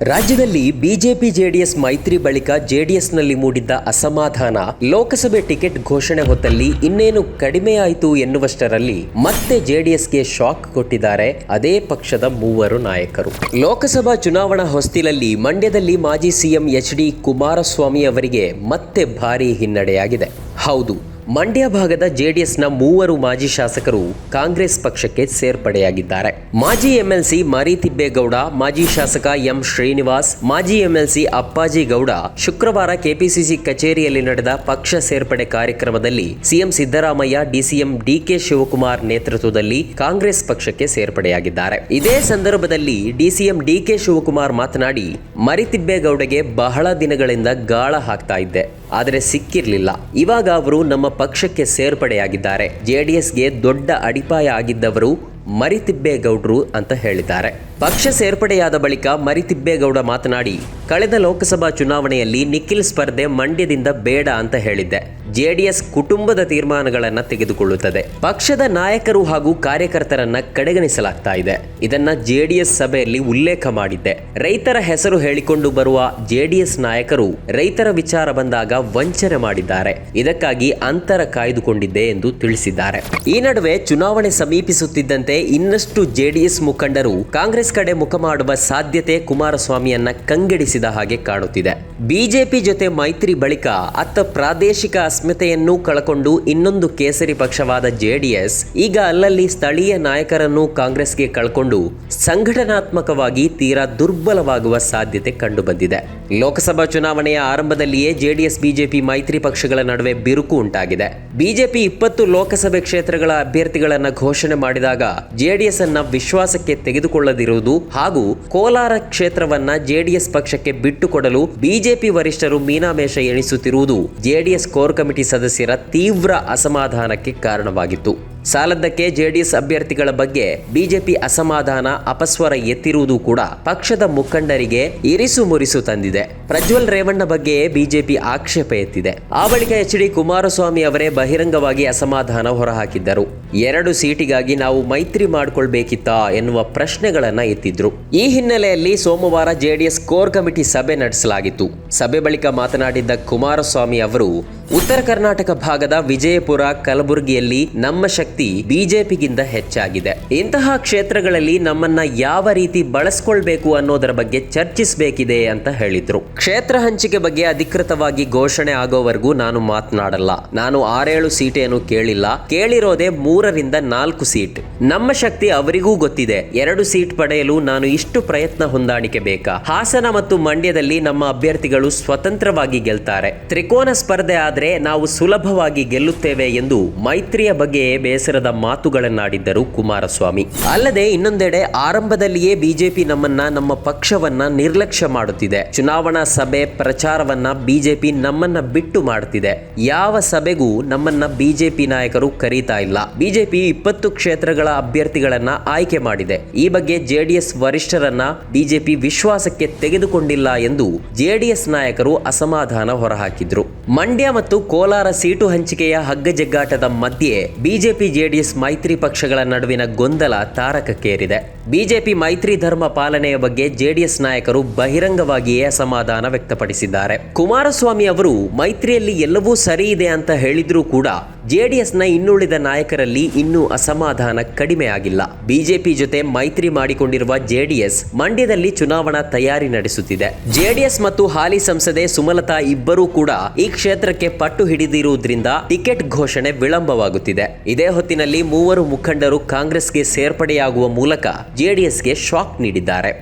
ರಾಜ್ಯದಲ್ಲಿ BJP JDS ಮೈತ್ರಿ ಬಳಿಕ ಜೆಡಿಎಸ್ನಲ್ಲಿ ಮೂಡಿದ್ದ ಅಸಮಾಧಾನ ಲೋಕಸಭೆ ಟಿಕೆಟ್ ಘೋಷಣೆ ಹೊತ್ತಲ್ಲಿ ಇನ್ನೇನು ಕಡಿಮೆಯಾಯಿತು ಎನ್ನುವಷ್ಟರಲ್ಲಿ ಮತ್ತೆ ಜೆಡಿಎಸ್ಗೆ ಶಾಕ್ ಕೊಟ್ಟಿದ್ದಾರೆ ಅದೇ ಪಕ್ಷದ ಮೂವರು ನಾಯಕರು. ಲೋಕಸಭಾ ಚುನಾವಣಾ ಹೊಸ್ತಿಲಲ್ಲಿ ಮಂಡ್ಯದಲ್ಲಿ ಮಾಜಿ ಸಿಎಂ ಎಚ್ ಡಿ ಕುಮಾರಸ್ವಾಮಿ ಅವರಿಗೆ ಮತ್ತೆ ಭಾರೀ ಹಿನ್ನಡೆಯಾಗಿದೆ. ಹೌದು ಮಂಡ್ಯ ಭಾಗದ ಜೆಡಿಎಸ್ನ ಮೂವರು ಮಾಜಿ ಶಾಸಕರು ಕಾಂಗ್ರೆಸ್ ಪಕ್ಷಕ್ಕೆ ಸೇರ್ಪಡೆಯಾಗಿದ್ದಾರೆ. ಮಾಜಿ ಎಂಎಲ್ಸಿ ಮರಿತಿಬ್ಬೇಗೌಡ ಮಾಜಿ ಶಾಸಕ ಎಂ ಶ್ರೀನಿವಾಸ್, ಮಾಜಿ ಎಂಎಲ್ಸಿ ಅಪ್ಪಾಜಿ ಗೌಡ ಶುಕ್ರವಾರ ಕೆಪಿಸಿಸಿ ಕಚೇರಿಯಲ್ಲಿ ನಡೆದ ಪಕ್ಷ ಸೇರ್ಪಡೆ ಕಾರ್ಯಕ್ರಮದಲ್ಲಿ ಸಿಎಂ ಸಿದ್ದರಾಮಯ್ಯ, ಡಿಸಿಎಂ ಡಿಕೆ ಶಿವಕುಮಾರ್ ನೇತೃತ್ವದಲ್ಲಿ ಕಾಂಗ್ರೆಸ್ ಪಕ್ಷಕ್ಕೆ ಸೇರ್ಪಡೆಯಾಗಿದ್ದಾರೆ. ಇದೇ ಸಂದರ್ಭದಲ್ಲಿ ಡಿಸಿಎಂ ಡಿಕೆ ಶಿವಕುಮಾರ್ ಮಾತನಾಡಿ ಮರಿತಿಬ್ಬೇಗೌಡಗೆ ಬಹಳ ದಿನಗಳಿಂದ ಗಾಳ ಹಾಕ್ತಾ ಇದ್ದೆ, ಆದರೆ ಸಿಕ್ಕಿರ್ಲಿಲ್ಲ. ಇವಾಗ ಅವರು ನಮ್ಮ ಪಕ್ಷಕ್ಕೆ ಸೇರ್ಪಡೆಯಾಗಿದ್ದಾರೆ. ಜೆಡಿಎಸ್ಗೆ ದೊಡ್ಡ ಅಡಿಪಾಯ ಆಗಿದ್ದವರು ಮರಿತಿಬ್ಬೇಗೌಡ್ರು ಅಂತ ಹೇಳಿದ್ದಾರೆ. ಪಕ್ಷ ಸೇರ್ಪಡೆಯಾದ ಬಳಿಕ ಮರಿತಿಬ್ಬೇಗೌಡ ಮಾತನಾಡಿ, ಕಳೆದ ಲೋಕಸಭಾ ಚುನಾವಣೆಯಲ್ಲಿ ನಿಖಿಲ್ ಸ್ಪರ್ಧೆ ಮಂಡ್ಯದಿಂದ ಬೇಡ ಅಂತ ಹೇಳಿದ್ದೆ. ಜೆಡಿಎಸ್ ಕುಟುಂಬದ ತೀರ್ಮಾನಗಳನ್ನು ತೆಗೆದುಕೊಳ್ಳುತ್ತದೆ. ಪಕ್ಷದ ನಾಯಕರು ಹಾಗೂ ಕಾರ್ಯಕರ್ತರನ್ನ ಕಡೆಗಣಿಸಲಾಗ್ತಾ ಇದೆ. ಇದನ್ನ ಜೆಡಿಎಸ್ ಸಭೆಯಲ್ಲಿ ಉಲ್ಲೇಖ ಮಾಡಿದ್ದೆ. ರೈತರ ಹೆಸರು ಹೇಳಿಕೊಂಡು ಬರುವ ಜೆಡಿಎಸ್ ನಾಯಕರು ರೈತರ ವಿಚಾರ ಬಂದಾಗ ವಂಚನೆ ಮಾಡಿದ್ದಾರೆ. ಇದಕ್ಕಾಗಿ ಅಂತರ ಕಾಯ್ದುಕೊಂಡಿದ್ದೆ ಎಂದು ತಿಳಿಸಿದ್ದಾರೆ. ಈ ನಡುವೆ ಚುನಾವಣೆ ಸಮೀಪಿಸುತ್ತಿದ್ದಂತೆ ಇನ್ನಷ್ಟು ಜೆಡಿಎಸ್ ಮುಖಂಡರು ಕಾಂಗ್ರೆಸ್ ಕಡೆ ಮುಖ ಮಾಡುವ ಸಾಧ್ಯತೆ ಕುಮಾರಸ್ವಾಮಿಯನ್ನ ಕಂಗೆಡಿಸಿದ ಹಾಗೆ ಕಾಣುತ್ತಿದೆ. ಬಿಜೆಪಿ ಜೊತೆ ಮೈತ್ರಿ ಬಳಿಕ ಅತ್ತ ಪ್ರಾದೇಶಿಕ ಅಸ್ಮಿತೆಯನ್ನು ಕಳಕೊಂಡು ಇನ್ನೊಂದು ಕೇಸರಿ ಪಕ್ಷವಾದ ಜೆಡಿಎಸ್, ಈಗ ಅಲ್ಲಲ್ಲಿ ಸ್ಥಳೀಯ ನಾಯಕರನ್ನು ಕಾಂಗ್ರೆಸ್ಗೆ ಕಳ್ಕೊಂಡು ಸಂಘಟನಾತ್ಮಕವಾಗಿ ತೀರಾ ದುರ್ಬಲವಾಗುವ ಸಾಧ್ಯತೆ ಕಂಡುಬಂದಿದೆ. ಲೋಕಸಭಾ ಚುನಾವಣೆಯ ಆರಂಭದಲ್ಲಿಯೇ ಜೆಡಿಎಸ್, ಬಿಜೆಪಿ ಮೈತ್ರಿ ಪಕ್ಷಗಳ ನಡುವೆ ಬಿರುಕು ಉಂಟಾಗಿದೆ. ಬಿಜೆಪಿ ಇಪ್ಪತ್ತು ಲೋಕಸಭೆ ಕ್ಷೇತ್ರಗಳ ಅಭ್ಯರ್ಥಿಗಳನ್ನ ಘೋಷಣೆ ಮಾಡಿದಾಗ ಜೆಡಿಎಸ್ ಅನ್ನ ವಿಶ್ವಾಸಕ್ಕೆ ತೆಗೆದುಕೊಳ್ಳದಿರುವುದು ಹಾಗೂ ಕೋಲಾರ ಕ್ಷೇತ್ರವನ್ನ ಜೆಡಿಎಸ್ ಪಕ್ಷಕ್ಕೆ ಬಿಟ್ಟುಕೊಡಲು ಬಿಜೆಪಿ ವರಿಷ್ಠರು ಮೀನಾಮೇಷ ಎಣಿಸುತ್ತಿರುವುದು ಜೆಡಿಎಸ್ ಕೋರ್ ಕಮಿಟಿ ಸದಸ್ಯರ ತೀವ್ರ ಅಸಮಾಧಾನಕ್ಕೆ ಕಾರಣವಾಗಿತ್ತು. ಸಾಲದ್ದಕ್ಕೆ ಜೆಡಿಎಸ್ ಅಭ್ಯರ್ಥಿಗಳ ಬಗ್ಗೆ ಬಿಜೆಪಿ ಅಸಮಾಧಾನ, ಅಪಸ್ವರ ಎತ್ತಿರುವುದು ಕೂಡ ಪಕ್ಷದ ಮುಖಂಡರಿಗೆ ಇರಿಸು ಮುರಿಸು ತಂದಿದೆ. ಪ್ರಜ್ವಲ್ ರೇವಣ್ಣ ಬಗ್ಗೆ ಬಿಜೆಪಿ ಆಕ್ಷೇಪ ಎತ್ತಿದೆ. ಆ ಬಳಿಕ ಎಚ್ ಡಿ ಕುಮಾರಸ್ವಾಮಿ ಅವರೇ ಬಹಿರಂಗವಾಗಿ ಅಸಮಾಧಾನ ಹೊರಹಾಕಿದ್ದರು. ಎರಡು ಸೀಟಿಗಾಗಿ ನಾವು ಮೈತ್ರಿ ಮಾಡಿಕೊಳ್ಬೇಕಿತ್ತಾ ಎನ್ನುವ ಪ್ರಶ್ನೆಗಳನ್ನ ಎತ್ತಿದ್ರು. ಈ ಹಿನ್ನೆಲೆಯಲ್ಲಿ ಸೋಮವಾರ ಜೆಡಿಎಸ್ ಕೋರ್ ಕಮಿಟಿ ಸಭೆ ನಡೆಸಲಾಗಿತ್ತು. ಸಭೆ ಬಳಿಕ ಮಾತನಾಡಿದ್ದ ಕುಮಾರಸ್ವಾಮಿ ಅವರು ಉತ್ತರ ಕರ್ನಾಟಕ ಭಾಗದ ವಿಜಯಪುರ, ಕಲಬುರಗಿಯಲ್ಲಿ ನಮ್ಮ ಶಕ್ತಿ ಬಿಜೆಪಿಗಿಂತ ಹೆಚ್ಚಾಗಿದೆ. ಇಂತಹ ಕ್ಷೇತ್ರಗಳಲ್ಲಿ ನಮ್ಮನ್ನ ಯಾವ ರೀತಿ ಬಳಸ್ಕೊಳ್ಬೇಕು ಅನ್ನೋದರ ಬಗ್ಗೆ ಚರ್ಚಿಸಬೇಕಿದೆ ಅಂತ ಹೇಳಿದ್ರು. ಕ್ಷೇತ್ರ ಹಂಚಿಕೆ ಬಗ್ಗೆ ಅಧಿಕೃತವಾಗಿ ಘೋಷಣೆ ಆಗೋವರೆಗೂ ನಾನು ಮಾತನಾಡಲ್ಲ. ನಾನು ಆರೇಳು ಸೀಟೇನು ಕೇಳಿಲ್ಲ. ಕೇಳಿರೋದೇ ಮೂರರಿಂದ ನಾಲ್ಕು ಸೀಟ್. ನಮ್ಮ ಶಕ್ತಿ ಅವರಿಗೂ ಗೊತ್ತಿದೆ. ಎರಡು ಸೀಟ್ ಪಡೆಯಲು ನಾನು ಇಷ್ಟು ಪ್ರಯತ್ನ ಹೊಂದಾಣಿಕೆ ಬೇಕಾ? ಹಾಸನ ಮತ್ತು ಮಂಡ್ಯದಲ್ಲಿ ನಮ್ಮ ಅಭ್ಯರ್ಥಿಗಳು ಸ್ವತಂತ್ರವಾಗಿ ಗೆಲ್ತಾರೆ. ತ್ರಿಕೋನ ಸ್ಪರ್ಧೆ ಆದ್ರೆ ನಾವು ಸುಲಭವಾಗಿ ಗೆಲ್ಲುತ್ತೇವೆ ಎಂದು ಮೈತ್ರಿಯ ಬಗ್ಗೆ ಬೇಸರದ ಮಾತುಗಳನ್ನಾಡಿದ್ದರು ಕುಮಾರಸ್ವಾಮಿ. ಅಲ್ಲದೆ ಇನ್ನೊಂದೆಡೆ ಆರಂಭದಲ್ಲಿಯೇ ಬಿಜೆಪಿ ನಮ್ಮನ್ನ, ನಮ್ಮ ಪಕ್ಷವನ್ನ ನಿರ್ಲಕ್ಷ್ಯ ಮಾಡುತ್ತಿದೆ. ಚುನಾವಣಾ ಸಭೆ ಪ್ರಚಾರವನ್ನ ಬಿಜೆಪಿ ನಮ್ಮನ್ನ ಬಿಟ್ಟು ಮಾಡುತ್ತಿದೆ ಯಾವ ಸಭೆಗೂ ನಮ್ಮನ್ನ ಬಿಜೆಪಿ ನಾಯಕರು ಕರೀತಾ ಇಲ್ಲ. ಬಿಜೆಪಿ ಇಪ್ಪತ್ತು ಕ್ಷೇತ್ರಗಳ ಅಭ್ಯರ್ಥಿಗಳನ್ನ ಆಯ್ಕೆ ಮಾಡಿದೆ. ಈ ಬಗ್ಗೆ ಜೆಡಿಎಸ್ ವರಿಷ್ಠರನ್ನ ಬಿಜೆಪಿ ವಿಶ್ವಾಸಕ್ಕೆ ತೆಗೆದುಕೊಂಡಿಲ್ಲ ಎಂದು ಜೆಡಿಎಸ್ ನಾಯಕರು ಅಸಮಾಧಾನ ಹೊರಹಾಕಿದ್ರು. ಮಂಡ್ಯ ಮತ್ತು ಕೋಲಾರ ಸೀಟು ಹಂಚಿಕೆಯ ಹಗ್ಗಜಗ್ಗಾಟದ ಮಧ್ಯೆ ಬಿಜೆಪಿ ಜೆಡಿಎಸ್ ಮೈತ್ರಿ ಪಕ್ಷಗಳ ನಡುವಿನ ಗೊಂದಲ ತಾರಕಕ್ಕೇರಿದೆ. ಬಿಜೆಪಿ ಮೈತ್ರಿ ಧರ್ಮ ಪಾಲನೆಯ ಬಗ್ಗೆ ಜೆಡಿಎಸ್ ನಾಯಕರು ಬಹಿರಂಗವಾಗಿಯೇ ಅಸಮಾಧಾನ ವ್ಯಕ್ತಪಡಿಸಿದ್ದಾರೆ. ಕುಮಾರಸ್ವಾಮಿ ಅವರು ಮೈತ್ರಿಯಲ್ಲಿ ಎಲ್ಲವೂ ಸರಿ ಇದೆ ಅಂತ ಹೇಳಿದ್ರೂ ಕೂಡ ಜೆಡಿಎಸ್ನ ಇನ್ನುಳಿದ ನಾಯಕರಲ್ಲಿ ಇನ್ನೂ ಅಸಮಾಧಾನ ಕಡಿಮೆ ಆಗಿಲ್ಲ ಬಿಜೆಪಿ ಜೊತೆ ಮೈತ್ರಿ ಮಾಡಿಕೊಂಡಿರುವ ಜೆಡಿಎಸ್ ಮಂಡ್ಯದಲ್ಲಿ ಚುನಾವಣಾ ತಯಾರಿ ನಡೆಸುತ್ತಿದೆ. ಜೆಡಿಎಸ್ ಮತ್ತು ಹಾಲಿ ಸಂಸದೆ ಸುಮಲತಾ ಇಬ್ಬರೂ ಕೂಡ ಈ ಕ್ಷೇತ್ರಕ್ಕೆ ಪಟ್ಟು ಹಿಡಿದಿರುವುದರಿಂದ ಟಿಕೆಟ್ ಘೋಷಣೆ ವಿಳಂಬವಾಗುತ್ತಿದೆ. ಇದೇ ಹೊತ್ತಿನಲ್ಲಿ ಮೂವರು ಮುಖಂಡರು ಕಾಂಗ್ರೆಸ್ಗೆ ಸೇರ್ಪಡೆಯಾಗುವ ಮೂಲಕ ಜೆಡಿಎಸ್ಗೆ ಶಾಕ್ ನೀಡಿದ್ದಾರೆ.